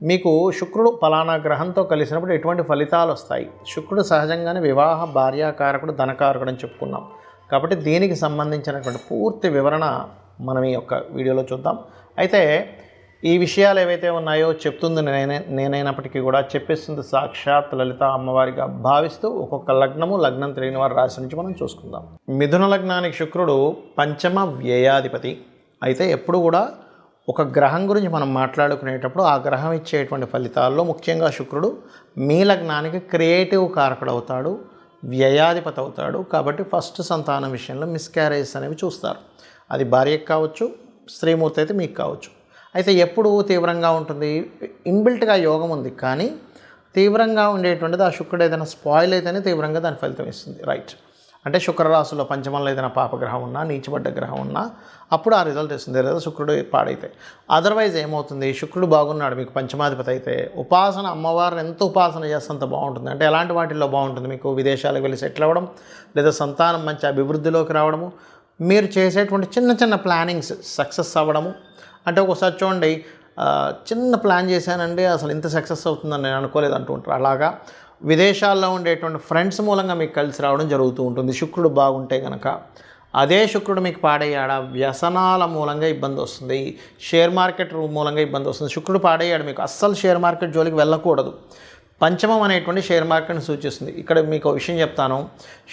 మీకు శుక్రుడు ఫలానా గ్రహంతో కలిసినప్పుడు ఎటువంటి ఫలితాలు వస్తాయి? శుక్రుడు సహజంగానే వివాహ భార్యాకారకుడు ధనకారకుడు అని చెప్పుకున్నాం. కాబట్టి దీనికి సంబంధించినటువంటి పూర్తి వివరణ మనం ఈ యొక్క వీడియోలో చూద్దాం. అయితే ఈ విషయాలు ఏవైతే ఉన్నాయో చెప్తుంది నేనే నేనైనప్పటికీ కూడా చెప్పేస్తుంది సాక్షాత్ లలిత అమ్మవారిగా భావిస్తూ ఒక్కొక్క లగ్నము లగ్నం తెలియని వారి రాశి నుంచి మనం చూసుకుందాం. మిథున లగ్నానికి శుక్రుడు పంచమ వ్యయాధిపతి. అయితే ఎప్పుడు కూడా ఒక గ్రహం గురించి మనం మాట్లాడుకునేటప్పుడు ఆ గ్రహం ఇచ్చేటువంటి ఫలితాల్లో ముఖ్యంగా శుక్రుడు మీ లగ్నానికి క్రియేటివ్ కారకుడు అవుతాడు వ్యయాధిపతి అవుతాడు. కాబట్టి ఫస్ట్ సంతానం విషయంలో మిస్క్యారేజెస్ అనేవి చూస్తారు. అది భార్యకు కావచ్చు స్త్రీమూర్తి అయితే మీకు కావచ్చు. అయితే ఎప్పుడు తీవ్రంగా ఉంటుంది. ఇన్బిల్ట్గా యోగం ఉంది. కానీ తీవ్రంగా ఉండేటువంటిది ఆ శుక్రుడు ఏదైనా స్పాయిల్ అయితేనే తీవ్రంగా దాని ఫలితం ఇస్తుంది. రైట్. అంటే శుక్రరాశిలో పంచమంలో ఏదైనా పాపగ్రహం ఉన్నా నీచబడ్డ గ్రహం ఉన్నా అప్పుడు ఆ రిజల్ట్ ఇస్తుంది లేదా శుక్రుడు పాడైతే. అదర్వైజ్ ఏమవుతుంది? శుక్రుడు బాగున్నాడు మీకు పంచమాధిపతి అయితే. ఉపాసన అమ్మవారిని ఎంత ఉపాసన చేస్తే అంత బాగుంటుంది. అంటే ఎలాంటి వాటిల్లో బాగుంటుంది? మీకు విదేశాలకు వెళ్ళి సెటిల్ అవ్వడం లేదా సంతానం మంచి అభివృద్ధిలోకి రావడము మీరు చేసేటువంటి చిన్న చిన్న ప్లానింగ్స్ సక్సెస్ అవ్వడము. అంటే ఒకసారి చూడండి చిన్న ప్లాన్ చేశానండి అసలు ఇంత సక్సెస్ అవుతుందని నేను అనుకోలేదు అంటూ ఉంటారు అలాగా విదేశాల్లో ఉండేటువంటి ఫ్రెండ్స్ మూలంగా మీకు కలిసి రావడం జరుగుతూ ఉంటుంది. శుక్రుడు బాగుంటే కనుక అదే శుక్రుడు మీకు పాడయ్యాడా? వ్యసనాల మూలంగా ఇబ్బంది వస్తుంది. షేర్ మార్కెట్ మూలంగా ఇబ్బంది వస్తుంది. శుక్రుడు పాడయ్యాడు మీకు. అస్సలు షేర్ మార్కెట్ జోలికి వెళ్ళకూడదు. పంచమం అనేటువంటి షేర్ మార్కెట్ని సూచిస్తుంది. ఇక్కడ మీకు ఒక విషయం చెప్తాను.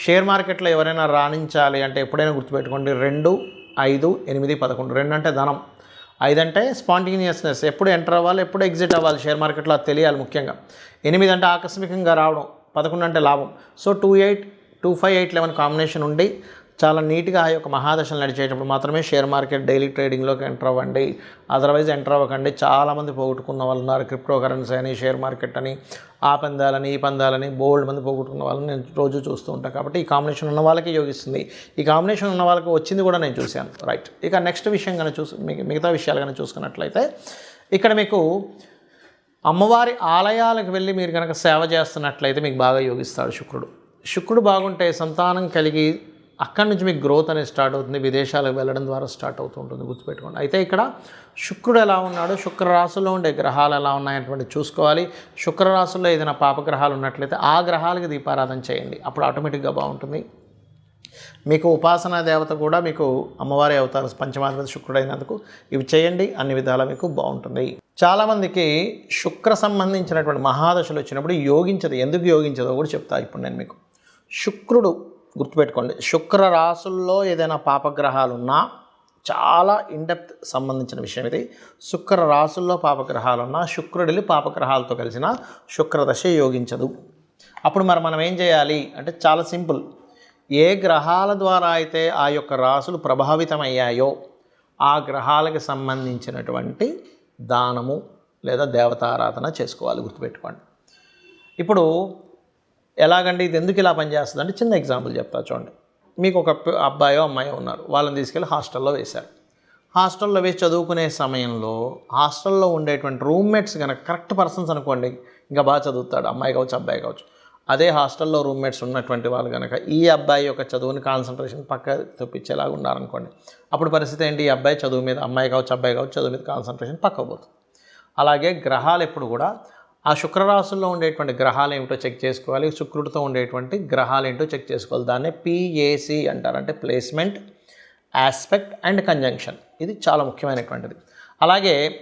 షేర్ మార్కెట్లో ఎవరైనా రాణించాలి అంటే ఎప్పుడైనా గుర్తుపెట్టుకోండి. రెండు ఐదు ఎనిమిది పదకొండు. రెండు అంటే ధనం. ఐదంటే స్పాంటేనియస్నెస్. ఎప్పుడు ఎంటర్ అవ్వాలి ఎప్పుడు ఎగ్జిట్ అవ్వాలి షేర్ మార్కెట్లో అది తెలియాలి ముఖ్యంగా. ఎనిమిది అంటే ఆకస్మికంగా రావడం పదకొండు అంటే లాభం. So two eight two five eight eleven combination ఉండి చాలా నీట్గా ఆ యొక్క మహాదశలు నడిచేటప్పుడు మాత్రమే షేర్ మార్కెట్ డైలీ ట్రేడింగ్లోకి ఎంటర్ అవ్వండి. అదర్వైజ్ ఎంటర్ అవ్వకండి. చాలామంది పోగొట్టుకున్న వాళ్ళు ఉన్నారు. క్రిప్టో కరెన్సీ అని షేర్ మార్కెట్ అని ఆ పందాలని ఈ పందాలని బోల్డ్ మంది పోగొట్టుకున్న వాళ్ళని నేను రోజు చూస్తూ ఉంటాను కాబట్టి ఈ కాంబినేషన్ ఉన్న వాళ్ళకి యోగిస్తుంది. ఈ కాంబినేషన్ ఉన్న వాళ్ళకి వచ్చింది కూడా నేను చూశాను. రైట్. ఇక నెక్స్ట్ విషయం కానీ చూసి మిగతా విషయాలు కానీ చూసుకున్నట్లయితే ఇక్కడ మీకు అమ్మవారి ఆలయాలకు వెళ్ళి మీరు కనుక సేవ చేస్తున్నట్లయితే మీకు బాగా యోగిస్తాడు శుక్రుడు. శుక్రుడు బాగుంటే సంతానం కలిగి అక్కడి నుంచి మీకు గ్రోత్ అనేది స్టార్ట్ అవుతుంది విదేశాలకు వెళ్ళడం ద్వారా స్టార్ట్ అవుతూ ఉంటుంది గుర్తుపెట్టుకోండి. అయితే ఇక్కడ శుక్రుడు ఎలా ఉన్నాడు? శుక్రరాశుల్లో ఉండే గ్రహాలు ఎలా ఉన్నాయనేటువంటి చూసుకోవాలి. శుక్రరాశుల్లో ఏదైనా పాపగ్రహాలు ఉన్నట్లయితే ఆ గ్రహాలకి దీపారాధన చేయండి. అప్పుడు ఆటోమేటిక్గా బాగుంటుంది. మీకు ఉపాసనా దేవత కూడా మీకు అమ్మవారి అవతార పంచమాధిపతి శుక్రుడైనందుకు ఇవి చేయండి. అన్ని విధాలా మీకు బాగుంటుంది. చాలామందికి శుక్ర సంబంధించినటువంటి మహాదశలు వచ్చినప్పుడు యోగించదు. ఎందుకు యోగించదో కూడా చెప్తా ఇప్పుడు నేను మీకు. శుక్రుడు గుర్తుపెట్టుకోండి. శుక్ర రాసుల్లో ఏదైనా పాపగ్రహాలు ఉన్నా చాలా ఇండెప్త్ సంబంధించిన విషయం ఇది. శుక్ర రాసుల్లో పాపగ్రహాలు ఉన్నా శుక్రుడిని పాపగ్రహాలతో కలిసిన శుక్రదశ యోగించదు. అప్పుడు మరి మనం ఏం చేయాలి? అంటే చాలా సింపుల్. ఏ గ్రహాల ద్వారా అయితే ఆ యొక్క రాసులు ప్రభావితమయ్యాయో ఆ గ్రహాలకు సంబంధించినటువంటి దానము లేదా దేవతారాధన చేసుకోవాలి. గుర్తుపెట్టుకోండి. ఇప్పుడు ఎలాగండి? ఇది ఎందుకు ఇలా పనిచేస్తుంది అంటే చిన్న ఎగ్జాంపుల్ చెప్తా చూడండి. మీకు ఒక అబ్బాయో అమ్మాయో ఉన్నారు. వాళ్ళని తీసుకెళ్ళి హాస్టల్లో వేశారు. హాస్టల్లో వేసి చదువుకునే సమయంలో హాస్టల్లో ఉండేటువంటి రూమ్మేట్స్ కనుక కరెక్ట్ పర్సన్స్ అనుకోండి ఇంకా బాగా చదువుతాడు. అమ్మాయి కావచ్చు అబ్బాయి కావచ్చు. అదే హాస్టల్లో రూమ్మేట్స్ ఉన్నటువంటి వాళ్ళు కనుక ఈ అబ్బాయి యొక్క చదువుని కాన్సన్ట్రేషన్ పక్క తెప్పించేలాగా ఉన్నారనుకోండి అప్పుడు పరిస్థితి ఏంటి? ఈ అబ్బాయి చదువు మీద అమ్మాయి కావచ్చు అబ్బాయి కావచ్చు చదువు మీద కాన్సన్ట్రేషన్ పక్కకు పోతుంది. అలాగే గ్రహాలు ఎప్పుడు కూడా ఆ శుక్రరాశుల్లో ఉండేటువంటి గ్రహాలు ఏమిటో చెక్ చేసుకోవాలి శుక్రుడితో ఉండేటువంటి గ్రహాలు ఏంటో చెక్ చేసుకోవాలి. దాన్నే పిఏసి అంటారు. అంటే ప్లేస్మెంట్ ఆస్పెక్ట్ అండ్ కంజంక్షన్. ఇది చాలా ముఖ్యమైనటువంటిది. అలాగే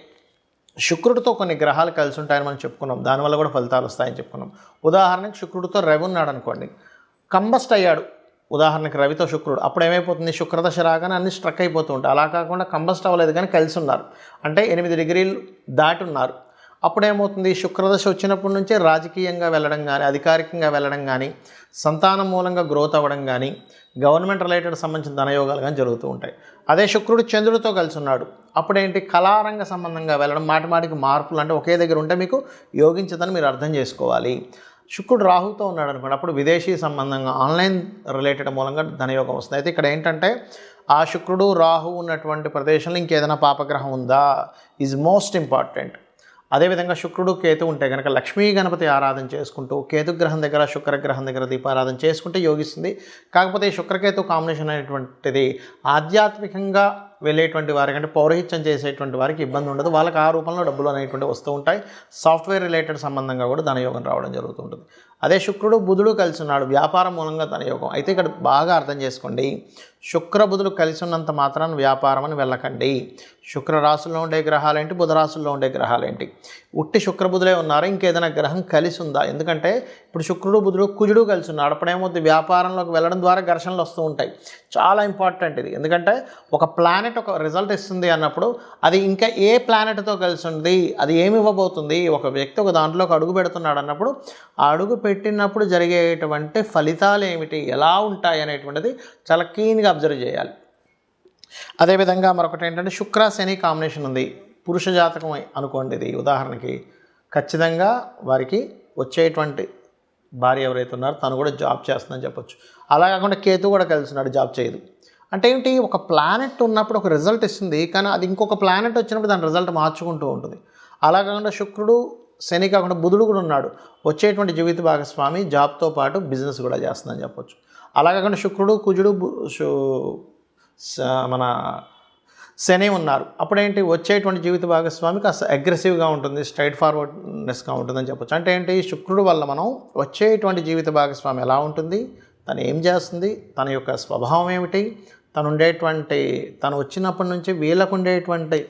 శుక్రుడితో కొన్ని గ్రహాలు కలిసి ఉంటాయని మనం చెప్పుకున్నాం. దానివల్ల కూడా ఫలితాలు వస్తాయని చెప్పుకున్నాం. ఉదాహరణకి శుక్రుడితో రవి ఉన్నాడు అనుకోండి కంబస్ట్ అయ్యాడు. ఉదాహరణకి రవితో శుక్రుడు. అప్పుడు ఏమైపోతుంది? శుక్రదశ రాగానే అన్ని స్ట్రక్ అయిపోతూ ఉంటాయి. అలా కాకుండా కంబస్ట్ అవ్వలేదు కానీ కలిసి ఉన్నారు. అంటే ఎనిమిది డిగ్రీలు దాటి ఉన్నారు. అప్పుడేమవుతుంది? శుక్రదశ వచ్చినప్పటి నుంచే రాజకీయంగా వెళ్ళడం కానీ అధికారికంగా వెళ్ళడం కానీ సంతానం మూలంగా గ్రోత్ అవ్వడం కానీ గవర్నమెంట్ రిలేటెడ్ సంబంధించిన ధనయోగాలు కానీ జరుగుతూ ఉంటాయి. అదే శుక్రుడు చంద్రుడితో కలిసి ఉన్నాడు. అప్పుడేంటి? కళారంగ సంబంధంగా వెళ్ళడం మాటి మాటికి మార్పులు అంటే ఒకే దగ్గర ఉంటే మీకు యోగించదని మీరు అర్థం చేసుకోవాలి. శుక్రుడు రాహుతో ఉన్నాడు అనుకోండి అప్పుడు విదేశీ సంబంధంగా ఆన్లైన్ రిలేటెడ్ మూలంగా ధనయోగం వస్తుంది. అయితే ఇక్కడ ఏంటంటే ఆ శుక్రుడు రాహు ఉన్నటువంటి ప్రదేశంలో ఇంకేదైనా పాపగ్రహం ఉందా? ఈజ్ మోస్ట్ ఇంపార్టెంట్ అదేవిధంగా శుక్రుడు కేతు ఉంటే కనుక లక్ష్మీ గణపతి ఆరాధన చేసుకుంటూ కేతు గ్రహం దగ్గర శుక్రగ్రహం దగ్గర దీపారాధన చేసుకుంటే యోగిస్తుంది. కాకపోతే శుక్రకేతు కాంబినేషన్ అనేటువంటిది ఆధ్యాత్మికంగా వెళ్ళేటువంటి వారికి అంటే పౌరహిత్యం చేసేటువంటి వారికి ఇబ్బంది ఉండదు. వాళ్ళకి ఆ రూపంలో డబ్బులు అనేటువంటి వస్తూ ఉంటాయి. సాఫ్ట్వేర్ రిలేటెడ్ సంబంధంగా కూడా ధనయోగం రావడం జరుగుతుంటుంది అదే శుక్రుడు బుధుడు కలిసి ఉన్నాడు వ్యాపారం మూలంగా తన యోగం. అయితే ఇక్కడ బాగా అర్థం చేసుకోండి. శుక్రబుధుడు కలిసి ఉన్నంత మాత్రాన్ని వ్యాపారం అని వెళ్ళకండి. శుక్ర రాశుల్లో ఉండే గ్రహాలేంటి? బుధ రాశుల్లో ఉండే గ్రహాలేంటి? ఉట్టి శుక్ర బుధులే ఉన్నారు? ఇంకేదైనా గ్రహం కలిసి ఉందా ఎందుకంటే ఇప్పుడు శుక్రుడు బుధుడు కుజుడు కలిసి ఉన్నాడు అప్పుడేమవుతుంది వ్యాపారంలోకి వెళ్ళడం ద్వారా ఘర్షణలు వస్తూ ఉంటాయి. చాలా ఇంపార్టెంట్ ఇది. ఎందుకంటే ఒక ప్లానెట్ ఒక రిజల్ట్ ఇస్తుంది అన్నప్పుడు అది ఇంకా ఏ ప్లానెట్తో కలిసి ఉంది అది ఏమి ఇవ్వబోతుంది? ఒక వ్యక్తి ఒక దాంట్లోకి అడుగు పెడుతున్నాడు అన్నప్పుడు ఆ అడుగు పెట్టినప్పుడు జరిగేటువంటి ఫలితాలు ఏమిటి? ఎలా ఉంటాయి అనేటువంటిది చాలా క్లీన్గా అబ్జర్వ్ చేయాలి. అదేవిధంగా మరొకటి ఏంటంటే శుక్ర శని కాంబినేషన్ ఉంది. పురుష జాతకం అనుకోండి ఇది. ఉదాహరణకి ఖచ్చితంగా వారికి వచ్చేటువంటి భార్య ఎవరైతే ఉన్నారో తను కూడా జాబ్ చేస్తుందని చెప్పొచ్చు. అలా కాకుండా కేతు కూడా కలిసినాడు జాబ్ చేయదు. అంటే ఏంటి? ఒక ప్లానెట్ ఉన్నప్పుడు ఒక రిజల్ట్ ఇస్తుంది. కానీ అది ఇంకొక ప్లానెట్ వచ్చినప్పుడు దాని రిజల్ట్ మార్చుకుంటూ ఉంటుంది. అలా కాకుండా శుక్రుడు శని కాకుండా బుధుడు కూడా ఉన్నాడు. వచ్చేటువంటి జీవిత భాగస్వామి జాబ్తో పాటు బిజినెస్ కూడా చేస్తుందని చెప్పొచ్చు. అలా కాకుండా శుక్రుడు కుజుడు బు- స- మన శని ఉన్నారు. అప్పుడేంటి? వచ్చేటువంటి జీవిత భాగస్వామి కాస్త అగ్రెసివ్గా ఉంటుంది స్ట్రైట్ ఫార్వర్డ్నెస్గా ఉంటుందని చెప్పొచ్చు. అంటే ఏంటి? శుక్రుడు వల్ల మనం వచ్చేటువంటి జీవిత భాగస్వామి ఎలా ఉంటుంది? తను ఏం చేస్తుంది? తన యొక్క స్వభావం ఏమిటి? తను ఉండేటువంటి తను వచ్చినప్పటి నుంచి వీళ్ళకు ఉండేటువంటి